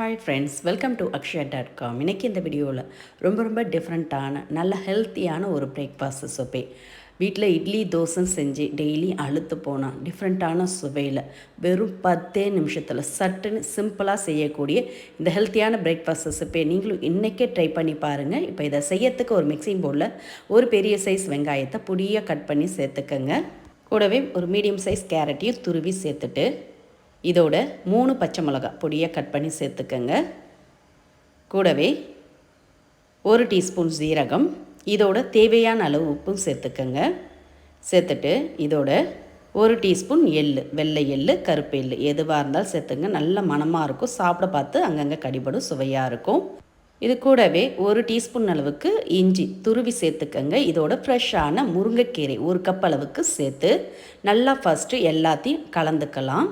Hi friends welcome to Akshaya dot com இன்றைக்கி இந்த வீடியோவில் ரொம்ப ரொம்ப டிஃப்ரெண்ட்டான நல்ல ஹெல்த்தியான ஒரு பிரேக்ஃபாஸ்ட் சுவை. வீட்டில் இட்லி தோசை செஞ்சு டெய்லி அழுத்து போனால் டிஃப்ரெண்ட்டான சுவையில் வெறும் பத்தே நிமிஷத்தில் சட்டுன்னு சிம்பிளாக செய்யக்கூடிய இந்த ஹெல்த்தியான பிரேக்ஃபாஸ்ட் ரெசிபியை நீங்களும் இன்றைக்கே ட்ரை பண்ணி பாருங்கள் இப்போ இதை செய்யறதுக்கு ஒரு மிக்சிங் போர்டில் ஒரு பெரிய சைஸ் வெங்காயத்தை பொடியாக கட் பண்ணி சேர்த்துக்கங்க. கூடவே ஒரு மீடியம் சைஸ் கேரட்டையும் துருவி சேர்த்துட்டு இதோட மூணு பச்சை மிளகா பொடியை கட் பண்ணி சேர்த்துக்கங்க. கூடவே ஒரு டீஸ்பூன் சீரகம் இதோட தேவையான அளவு உப்பும் சேர்த்துக்கங்க. சேர்த்துட்டு இதோட ஒரு டீஸ்பூன் எள் வெள்ளை எள் கருப்பு எள் எதுவாக இருந்தாலும் சேர்த்துங்க. நல்ல மணமாக இருக்கும். சாப்பிட பார்த்து அங்கங்கே கடிபடும் சுவையாக இருக்கும். இது கூடவே ஒரு டீஸ்பூன் அளவுக்கு இஞ்சி துருவி சேர்த்துக்கங்க. இதோட ஃப்ரெஷ்ஷான முருங்கைக்கீரை ஒரு கப் அளவுக்கு சேர்த்து நல்லா ஃபஸ்ட்டு எல்லாத்தையும் கலந்துக்கலாம்.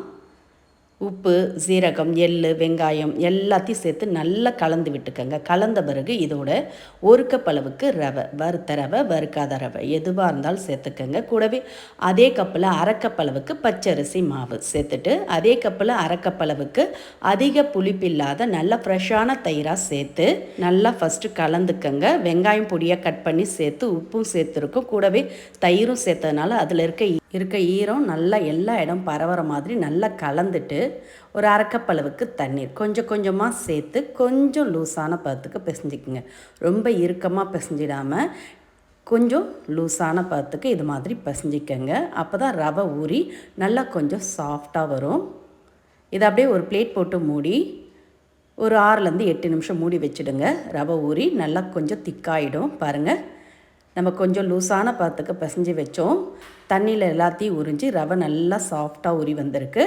உப்பு சீரகம் எள் வெங்காயம் எல்லாத்தையும் சேர்த்து நல்லா கலந்து விட்டுக்கோங்க. கலந்த பிறகு இதோட ஒரு கப் அளவுக்கு ரவை வறுத்த ரவை வறுக்காத ரவை எதுவாக இருந்தாலும் சேர்த்துக்கோங்க. கூடவே அதே கப்பில் அரைக்கப் அளவுக்கு பச்சரிசி மாவு சேர்த்துட்டு அதே கப்பில் அரைக்கப் அளவுக்கு அதிக புளிப்பில்லாத நல்ல ஃப்ரெஷ்ஷான தயிராக சேர்த்து நல்லா ஃபஸ்ட்டு கலந்துக்கங்க. வெங்காயம் பொடியாக கட் பண்ணி சேர்த்து உப்பும் சேர்த்துருக்கும். கூடவே தயிரும் சேர்த்ததுனால அதில் இருக்க இருக்க ஈரம் நல்லா எல்லா இடம் பரவுற மாதிரி நல்லா கலந்துட்டு ஒரு அரைக்கப்பளவுக்கு தண்ணீர் கொஞ்சம் கொஞ்சமாக சேர்த்து கொஞ்சம் லூஸான பதத்துக்கு பிசைஞ்சிக்குங்க. ரொம்ப இறுக்கமாக பிசைஞ்சிடாமல் கொஞ்சம் லூஸான பதத்துக்கு இது மாதிரி பிசைஞ்சிக்கங்க. அப்போ தான் ரவை ஊறி நல்லா கொஞ்சம் சாஃப்டாக வரும். இதை அப்படியே ஒரு பிளேட் போட்டு மூடி ஒரு ஆறுலேருந்து எட்டு நிமிஷம் மூடி வச்சுடுங்க. ரவை ஊறி நல்லா கொஞ்சம் திக்காயிடும் பாருங்கள் நம்ம கொஞ்சம் லூஸான பதத்துக்கு பிசைஞ்சு வச்சோம். தண்ணியில் எல்லாத்தையும் உறிஞ்சி ரவை நல்லா சாஃப்டாக உரி வந்திருக்கு.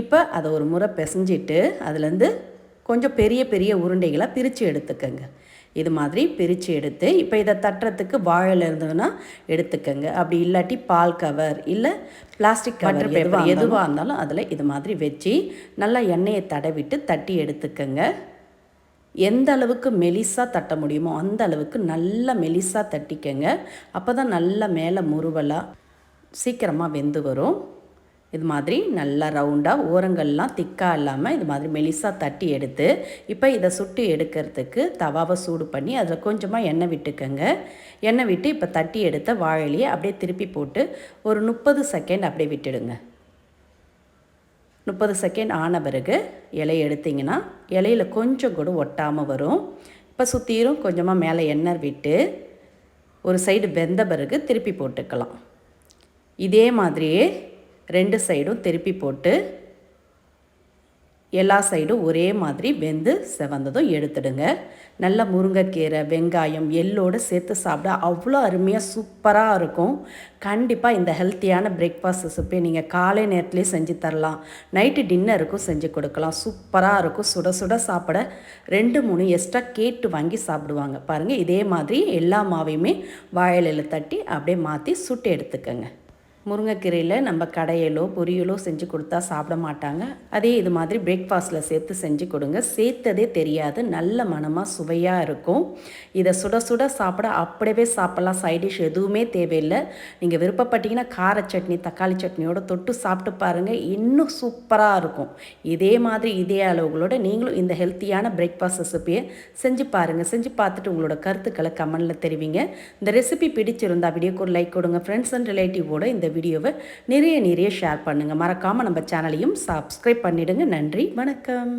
இப்போ அதை ஒரு முறை பிசைஞ்சிட்டு அதுலேருந்து கொஞ்சம் பெரிய பெரிய உருண்டைகளாக பிரித்து எடுத்துக்கங்க. இது மாதிரி பிரித்து எடுத்து இப்போ இதை தட்டுறதுக்கு வாழையில் இருந்ததுன்னா எடுத்துக்கங்க. அப்படி இல்லாட்டி பால் கவர் இல்லை பிளாஸ்டிக் கவர் பேப்பர் எதுவாக இருந்தாலும் அதில் இது மாதிரி வச்சு நல்லா எண்ணெயை தடவிட்டு தட்டி எடுத்துக்கங்க. எந்த அளவுக்கு மெலிசாக தட்ட முடியுமோ அந்த அளவுக்கு நல்ல மெலிசாக தட்டிக்கங்க. அப்போ தான் நல்லா மேலே முருவலாக சீக்கிரமாக வெந்து வரும். இது மாதிரி நல்லா ரவுண்டாக ஓரங்கள்லாம் திக்காக இல்லாமல் இது மாதிரி மெலிசாக தட்டி எடுத்து இப்போ இதை சுட்டு எடுக்கிறதுக்கு தவாவை சூடு பண்ணி அதில் கொஞ்சமாக எண்ணெய் விட்டுக்கங்க. எண்ணெய் விட்டு இப்போ தட்டி எடுத்த வாழலையை அப்படியே திருப்பி போட்டு ஒரு முப்பது செகண்ட் அப்படியே விட்டுடுங்க. முப்பது செகண்ட் ஆன பிறகு இலையை எடுத்திங்கன்னா இலையில் கொஞ்சம் கூட ஒட்டாமல் வரும். இப்போ சுற்றிரும் கொஞ்சமாக மேலே எண்ணெய் விட்டு ஒரு சைடு வெந்த பிறகு திருப்பி போட்டுக்கலாம். இதே மாதிரியே ரெண்டு சைடும் திருப்பி போட்டு எல்லா சைடும் ஒரே மாதிரி வெந்து செவந்ததும் எடுத்துடுங்க. நல்ல முருங்கைக்கீரை வெங்காயம் எள்ளோடு சேர்த்து சாப்பிட அவ்வளோ அருமையாக சூப்பராக இருக்கும். கண்டிப்பாக இந்த ஹெல்த்தியான பிரேக்ஃபாஸ்ட் ரெசிபி நீங்கள் காலை நேரத்துலேயே செஞ்சு தரலாம். நைட்டு டின்னருக்கும் செஞ்சு கொடுக்கலாம். சூப்பராக இருக்கும். சுட சுட சாப்பிட ரெண்டு மூணு எக்ஸ்ட்ரா கேட்டு வாங்கி சாப்பிடுவாங்க. பாருங்கள் இதே மாதிரி எல்லா மாவையுமே வாயிலில் தட்டி அப்படியே மாற்றி சுட்டு எடுத்துக்கோங்க. முருங்கைக்கீரையில் நம்ம கடையலோ பொரியலோ செஞ்சு கொடுத்தா சாப்பிட மாட்டாங்க. அதே இது மாதிரி பிரேக்ஃபாஸ்ட்டில் சேர்த்து செஞ்சு கொடுங்க. சேர்த்ததே தெரியாது. நல்ல மனமாக சுவையாக இருக்கும். இதை சுட சுட சாப்பிட அப்படியே சாப்பிட்லாம். சைடிஷ் எதுவுமே தேவையில்லை. நீங்கள் விருப்பப்பட்டீங்கன்னா கார சட்னி தக்காளி சட்னியோட தொட்டு சாப்பிட்டு பாருங்கள் இன்னும் சூப்பராக இருக்கும். இதே மாதிரி இதே அளவுகளோட நீங்களும் இந்த ஹெல்த்தியான பிரேக்ஃபாஸ்ட் ரெசிபியை செஞ்சு பாருங்கள் செஞ்சு பார்த்துட்டு உங்களோட கருத்துக்களை கமெண்டில் தெரிவிங்க. இந்த ரெசிபி பிடிச்சிருந்தா வீடியோக்கு ஒரு லைக் கொடுங்க. ஃப்ரெண்ட்ஸ் அண்ட் ரிலேட்டிவோட இந்த வீடியோவை நிறைய நிறைய ஷேர் பண்ணுங்கள் மறக்காமல் நம்ம சேனலையும் சப்ஸ்கிரைப் பண்ணிவிடுங்க நன்றி வணக்கம்.